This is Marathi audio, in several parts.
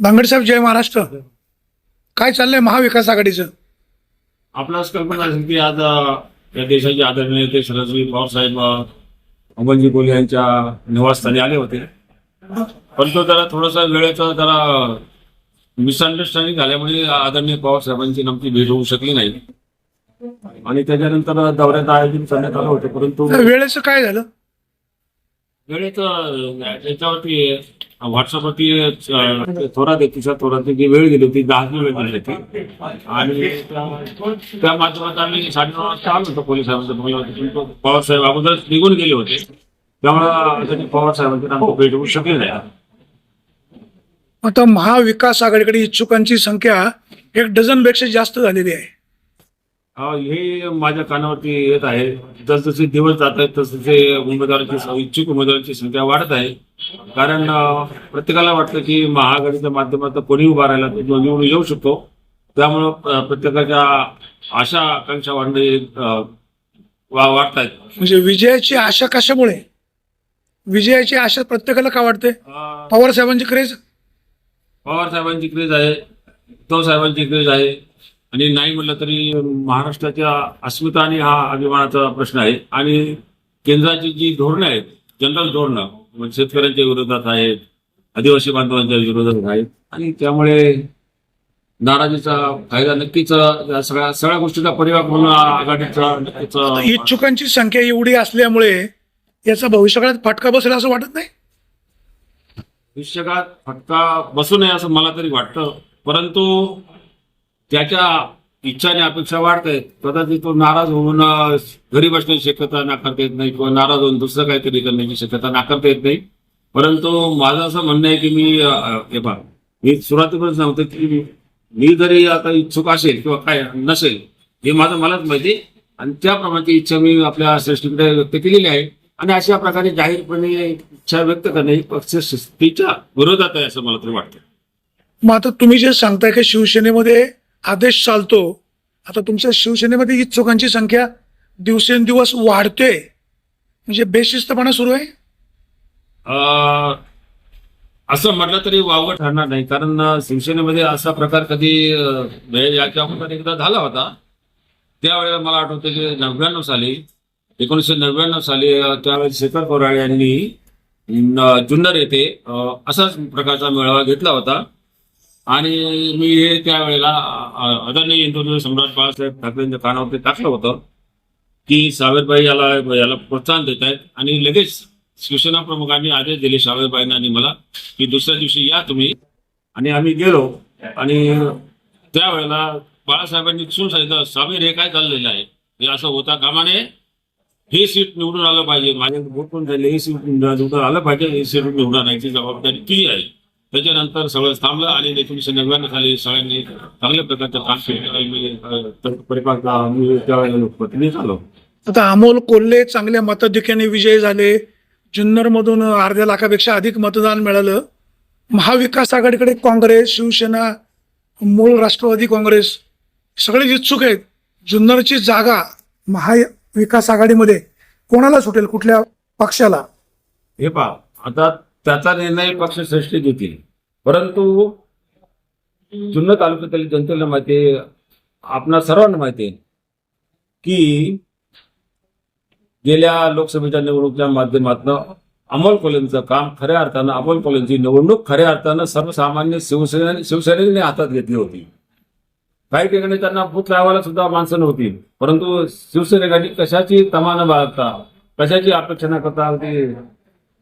बांगडसाहेब जय महाराष्ट्र. काय चाललंय महाविकास आघाडीचं? आपणास कल्पना असेल की आज या देशाचे आदरणीय नेते शरदजी पवार साहेब अ, अमोलजी कोल्हे यांच्या निवासस्थानी आले होते. परंतु जरा थोडासा वेळेचा जरा मिसअंडरस्टँडिंग झाल्यामुळे आदरणीय पवार साहेबांची नमकी भेट होऊ शकली नाही. आणि त्याच्यानंतर दौऱ्यात आयोजन करण्यात आलं होतं परंतु वेळेचं काय झालं? वेळेचं त्याच्यावरती व्हॉट्सअपवरती अ, थोरात आहे तुषार थोरात जी वेळ गेली होती दहा वेळ दिली होती. आणि त्या- माध्यमात आम्ही साडेनऊ वाजता आलो होतो पोलिसांमध्ये. पवार साहेब अगोदरच निघून गेले होते. त्यामुळे पवार साहेबांची आमची भेट होऊ शकली नाही. आता महाविकास आघाडीकडे इच्छुकांची संख्या एक डझनपेक्षा जास्त झालेली आहे. हे माझ्या कानावरती येत आहे. जसजसे दिवस जात आहेत तसतसे उमेदवारांची इच्छुक उमेदवारांची संख्या वाढत आहे. कारण प्रत्येकाला वाटतं की महाआघाडीच्या माध्यमातून कोणी उभा राहिला तो निवडून येऊ शकतो. त्यामुळं प्रत्येकाच्या आशा आकांक्षा वाढणे वाढत आहेत म्हणजे विजयाची आशा कशामुळे? विजयाची आशा प्रत्येकाला का वाटते? पवार साहेबांची क्रेज पवार साहेबांची क्रेज आहे. उद्धव साहेबांची क्रेज आहे. आणि नाही म्हटलं तरी महाराष्ट्राच्या अस्मिता आणि हा अभिमानाचा प्रश्न आहे. आणि केंद्राची जी धोरणं आहेत जनरल धोरणं म्हणजे शेतकऱ्यांच्या विरोधात आहेत आदिवासी बांधवांच्या विरोधात आहेत आणि त्यामुळे नाराजीचा फायदा नक्कीच या सगळ्या सगळ्या गोष्टीचा परिवार म्हणून आघाडीचा इच्छुकांची संख्या एवढी असल्यामुळे याचा भविष्यकाळात फटका बसेल असं वाटत नाही? भविष्यकाळात फटका बसू नये असं मला तरी वाटतं. परंतु त्याच्या इच्छाने अपेक्षा वाढतायत कदाचित तो नाराज होऊन घरी बसण्याची शक्यता नाकारता येत नाही किंवा नाराज होऊन दुसरं काहीतरी करण्याची शक्यता नाकारता येत नाही. परंतु माझं असं म्हणणं आहे की मी हे पहा. मी सुरुवातीपासून सांगतो की मी जरी आता इच्छुक असेल किंवा काय नसेल हे माझं मलाच माहिती आणि त्याप्रमाणे इच्छा मी आपल्या श्रेष्ठीकडे व्यक्त केलेली आहे. आणि अशा प्रकारे जाहीरपणे इच्छा व्यक्त करणे ही पक्ष शिस्तीच्या विरोधात आहे असं मला तरी वाटतं. मग आता तुम्ही जे सांगताय की शिवसेनेमध्ये आदेश चालतो. आता तुमच्या शिवसेनेमध्ये इच्छुकांची संख्या दिवसेंदिवस वाढते. म्हणजे बेशिस्तपणा सुरू आहे? असं म्हटलं तरी वावगं ठरणार नाही. कारण शिवसेनेमध्ये असा प्रकार कधी याच्या अगोदर एकदा झाला होता. त्यावेळेला मला आठवतं की नव्याण्णव साली एकोणीसशे नव्याण्णव साली त्यावेळेस शेखर कोराळे यांनी जुन्नर येथे असाच प्रकारचा मेळावा घेतला होता. आणि मी हे त्यावेळेला अं, आदरणीय सम्राट बाळासाहेब ठाकरेंच्या कानावरती टाकलं होतं की सावेरबाई याला याला प्रोत्साहन देत आहेत आणि लगेच शिवसेना प्रमुखांनी आदेश दिले सावेरबाईंना आणि मला की दुसऱ्या दिवशी या तुम्ही. आणि आम्ही गेलो. आणि त्यावेळेला बाळासाहेबांनी चून सांगितलं सावेर हे काय चाललेलं आहे? हे असं होता कामाने हे सीट निवडून आलं पाहिजे. माझ्या भोट पण झाले. हे सीट निवडून आलं पाहिजे. हे सीट निवडून आणायची जबाबदारी तुझी आहे. त्याच्यानंतर सगळं थांबलं आणि एकोणीसशे नव्याण्णव साली सगळ्यांनी चांगल्या प्रकारचं काम केलं. आणि मी अं, परिपाक मी त्यावेळेला लोकप्रतिनिधी झालो. आता अमोल कोल्हे चांगल्या मताधिक्याने विजयी झाले. जुन्नरमधून अर्ध्या लाखापेक्षा अधिक मतदान मिळालं. महाविकास आघाडीकडे काँग्रेस शिवसेना मूळ राष्ट्रवादी काँग्रेस सगळे इच्छुक आहेत. जुन्नरची जागा महाविकास आघाडीमध्ये कोणाला सुटेल? कुठल्या पक्षाला? हे पहा आता त्याचा निर्णय पक्ष श्रेष्ठी घेतील. परंतु जुन्नर तालुक्यातील जनतेला माहिती आहे आपणा सर्वांना माहिती आहे की गेल्या लोकसभेच्या निवडणुकीच्या माध्यमातून अमोल कोल्हेंचं काम खऱ्या अर्थानं अमोल कोलेंची निवडणूक खऱ्या अर्थानं सर्वसामान्य शिवसेने शिवसेनेने हातात घेतली होती. काही ठिकाणी त्यांना बूथ लावायला सुद्धा माणसं नव्हती. परंतु शिवसेनेकांनी कशाची तमा न बाळगता कशाची अपेक्षा न करता अगदी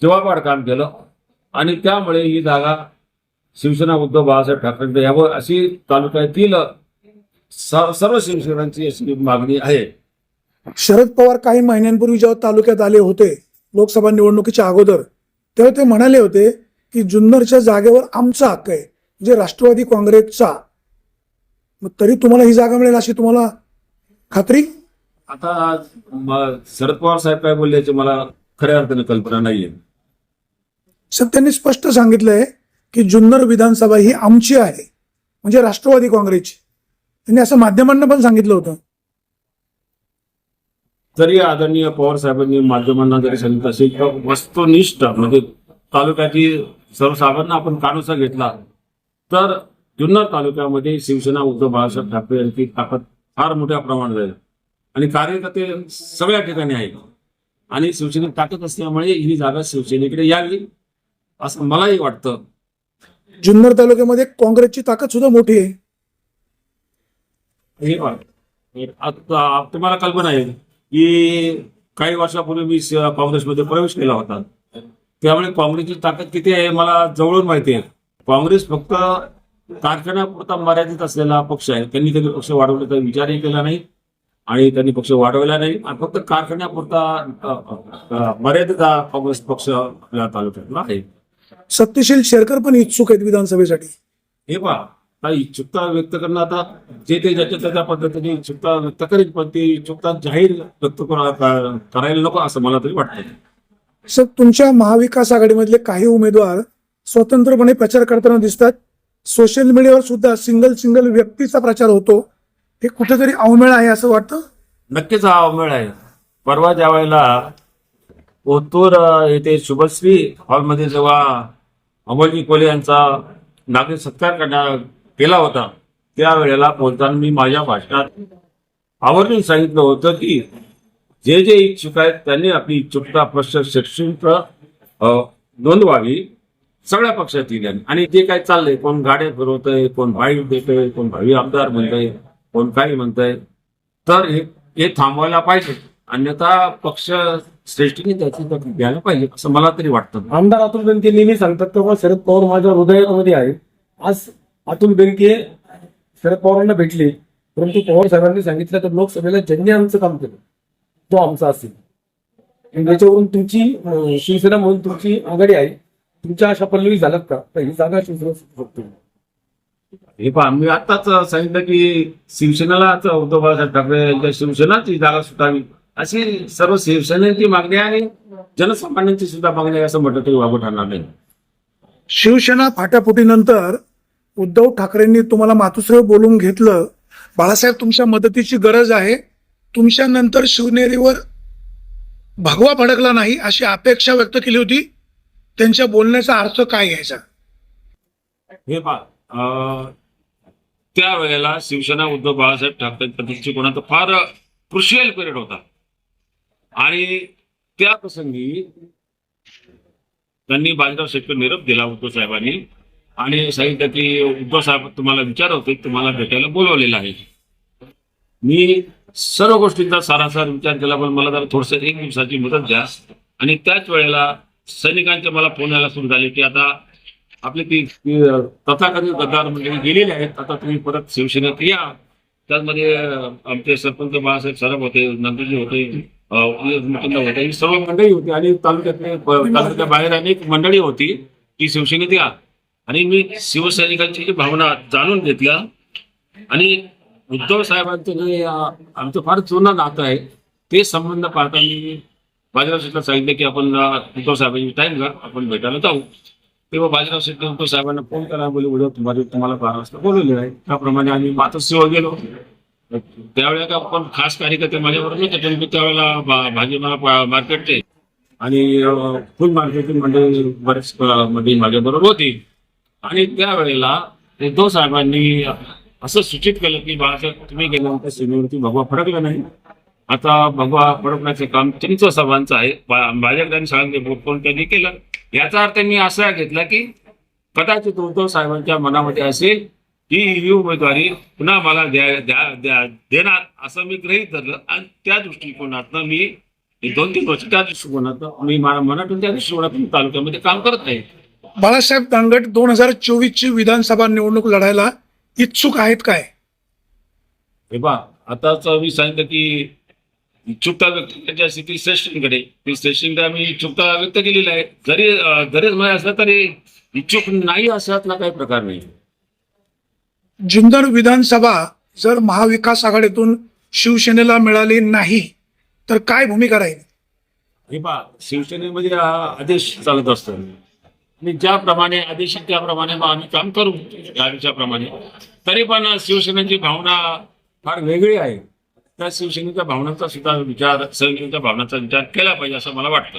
जबाबाड काम केलं. आणि त्यामुळे ही जागा शिवसेना उद्धव बाळासाहेब ठाकरे यावं अशी तालुक्यातील सर्व शिवसेनांची अशी मागणी आहे. शरद पवार काही महिन्यांपूर्वी जेव्हा तालुक्यात आले होते लोकसभा निवडणुकीच्या अगोदर तेव्हा ते म्हणाले होते की जुन्नरच्या जागेवर आमचा हक्क आहे म्हणजे राष्ट्रवादी काँग्रेसचा. मग तरी तुम्हाला ही जागा मिळेल अशी तुम्हाला खात्री? आता शरद पवार साहेब काय बोलले याची मला खऱ्या अर्थाने कल्पना नाहीये. सर त्यांनी स्पष्ट सांगितलंय की जुन्नर विधानसभा ही आमची आहे म्हणजे राष्ट्रवादी काँग्रेसची. त्यांनी असं माध्यमांना पण सांगितलं होतं. जरी आदरणीय पवार साहेबांनी माध्यमांना जरी सांगितलं असेल तर वस्तुनिष्ठ म्हणजे तालुक्याची सर्वसाधारण आपण कानोसा घेतला. तर जुन्नर तालुक्यामध्ये शिवसेना उद्धव बाळासाहेब ठाकरे यांची ताकद फार मोठ्या प्रमाणात आहे. आणि कार्यकर्ते सगळ्या ठिकाणी आहेत. आणि शिवसेनेत ताकद असल्यामुळे ही जागा शिवसेनेकडे यावी असं मलाही वाटतं. जुन्नर तालुक्यामध्ये काँग्रेसची ताकद सुद्धा मोठी आहे. हे पहा, आता तुम्हाला कल्पना आहे की काही वर्षापूर्वी मी स- काँग्रेसमध्ये प्रवेश केला होता. त्यामुळे काँग्रेसची ताकद किती आहे मला जवळून माहिती आहे. काँग्रेस फक्त कारखान्यापुरता मर्यादित असलेला पक्ष आहे. त्यांनी कधी पक्ष वाढवण्याचा विचारही केला नाही आणि त्यांनी पक्ष वाढवला नाही. आणि फक्त कारखान्यापुरता अ, अ, मर्यादित हा काँग्रेस पक्ष आपल्या तालुक्यातला आहे. सत्यशील शेरकर पण इच्छुक आहेत विधानसभेसाठी. हे पहा इच्छुकता व्यक्त करणं आता जे ते ज्याच्या त्याच्या पद्धतीने इच्छुकता व्यक्त करेल पण ती इच्छुकता जाहीर व्यक्त करायला नको असं मला तरी वाटतं. सर तुमच्या महाविकास आघाडीमधले काही उमेदवार स्वतंत्रपणे प्रचार करताना दिसतात. सोशल मीडियावर सुद्धा सिंगल सिंगल व्यक्तीचा प्रचार होतो. हे कुठेतरी अवमेळ आहे असं वाटतं? नक्कीच हा अवमेळ आहे. परवा ज्या वेळेला ओतूर येथे शुभश्री हॉलमध्ये जेव्हा अमोलजी कोले यांचा नागरिक सत्कार करण्यात केला होता त्यावेळेला बोलताना मी माझ्या भाषणात आवर्जून सांगितलं होतं की जे जे इच्छुक आहेत त्यांनी आपली इच्छुकता प्रश्न शैक्षणिक नोंदवावी सगळ्या पक्षातील यांनी. आणि जे काय चाललंय कोण गाड्या फिरवतंय कोण भाई देतोय कोण भावी आमदार म्हणतंय कोण काही म्हणतंय तर हे हे थांबवायला पाहिजे अन्यथा पक्ष श्रेष्ठीने त्याची दखल घ्यायला पाहिजे असं मला तरी वाटतं. आमदार अतुल बेनके नेहमी सांगतात बाबा शरद पवार माझ्या हृदयामध्ये आहे. आज अतुल बेनके शरद पवारांना भेटले परंतु पवार साहेबांनी सांगितलं तर लोकसभेला ज्यांनी आमचं काम केलं तो आमचा असेल. आणि त्याच्यावरून तुमची शिवसेना म्हणून तुमची आघाडी आहे. तुमच्या अशा पल्लवी झाल्यात का? तर ही जागा शिवसेना शकतो हे पहा मी आताच सांगितलं की शिवसेनेला आता उद्धव बाळासाहेब ठाकरे यांच्या शिवसेनाची जागा सुटावी. अशी सर्व शिवसेनेची मागणी आहे. जनसामान्यांची सुद्धा मागणी आहे असं म्हटलं तरी वागू ठरणार नाही. शिवसेना फाटाफुटीनंतर उद्धव ठाकरेंनी तुम्हाला मातुश्रेय बोलून घेतलं. बाळासाहेब तुमच्या मदतीची गरज आहे. तुमच्या नंतर शिवनेरीवर भगवा फडकला नाही अशी अपेक्षा व्यक्त केली होती. त्यांच्या बोलण्याचा अर्थ काय घ्यायचा? हे पहा त्यावेळेला शिवसेना उद्धव बाळासाहेब ठाकरे दृष्टिकोनात फार क्रुशियल पिरियड होता. आणि त्या प्रसंगी त्यांनी बाजीराव शेटकर निरोप दिला उद्धव साहेबांनी. आणि सांगितलं की उद्धव साहेब तुम्हाला विचार तुम्हाला भेटायला बोलवलेलं आहे. मी सर्व गोष्टींचा सारासार विचार केला पण मला जरा थोडस एक दिवसाची मदत द्या. आणि त्याच वेळेला सैनिकांचे मला फोन यायला सुरू झाले की आता आपली ती तथाकथित गद्दार म्हणजे गेलेली आहेत आता तुम्ही परत शिवसेनेत या. त्यामध्ये आमचे सरपंच बाळासाहेब सरप होते नंदुजी होते सर्व मंडळी होती आणि तालुक्यातले तालुक्याच्या बाहेर अनेक मंडळी होती की शिवसेनेत या. आणि मी शिवसैनिकांची भावना जाणून घेतल्या आणि उद्धव साहेबांचं जे आमचं फार जुनं नातं आहे ते संबंध पाहता मी बाजीराव शेठला सांगितलं की आपण उद्धव साहेबांची टाइम घ्या आपण भेटायला जाऊ. तेव्हा बाजीराव शेट्टी उद्धव साहेबांना फोन करा बोलले उद्या तुम्हाला तुम्हाला बारा वाजता बोलवलेलं आहे. त्याप्रमाणे आम्ही मातोश्रीवर गेलो. त्यावेळेला का आपण खास कार्यकर्ते माझ्याबरोबर नव्हते पण मी त्यावेळेला भाजीपाला मार्केटचे. आणि फुल मार्केटिंग मंडळी बरेच मंडळी माझ्याबरोबर होती. आणि त्यावेळेला उद्धव साहेबांनी असं सूचित केलं की बाळासाहेब तुम्ही गेल्यानंतर सीमेवरती भगवा फडकला नाही. आता भगवा फडकण्याचं काम तुमचं सर्वांचं आहे. बा- माझ्याकडे त्यांनी फोन त्यांनी केलं? याचा अर्थ मी असा घेतला की कदाचित उद्धव साहेबांच्या मनामध्ये असेल ही उमेदवारी पुन्हा मला द्या द्या देणार असं मी गृहीत धरलं. आणि त्या दृष्टिकोनातनं मी दोन तीन वर्ष त्या दृष्टिकोनातनं मी मला मनातून त्या दृष्टिकोनातून तालुक्यामध्ये काम करत आहे. बाळासाहेब दांगट दोन हजार चोवीस ची विधानसभा निवडणूक लढायला इच्छुक आहेत काय? हे बा आताच मी सांगितलं की इच्छुकता व्यक्त असते ती श्रेष्ठींकडे. ती श्रेष्ठींकडे आम्ही इच्छुकता व्यक्त केलेली आहे. जरी जरीच म्हणजे असलं तरी इच्छुक नाही अशातला काही प्रकार नाही. जुन्नर विधानसभा जर महाविकास आघाडीतून शिवसेनेला मिळाली नाही तर काय भूमिका राहील? हे पहा शिवसेनेमध्ये म्हणजे हा आदेश चालत असतो. आणि ज्याप्रमाणे आदेश आहे त्याप्रमाणे मग आम्ही काम करू या विषयाप्रमाणे तरी पण शिवसेनेची भावना फार वेगळी आहे. त्या शिवसेनेच्या भावनांचा सुद्धा विचार सैनिकांच्या भावनांचा विचार केला पाहिजे असं मला वाटतं.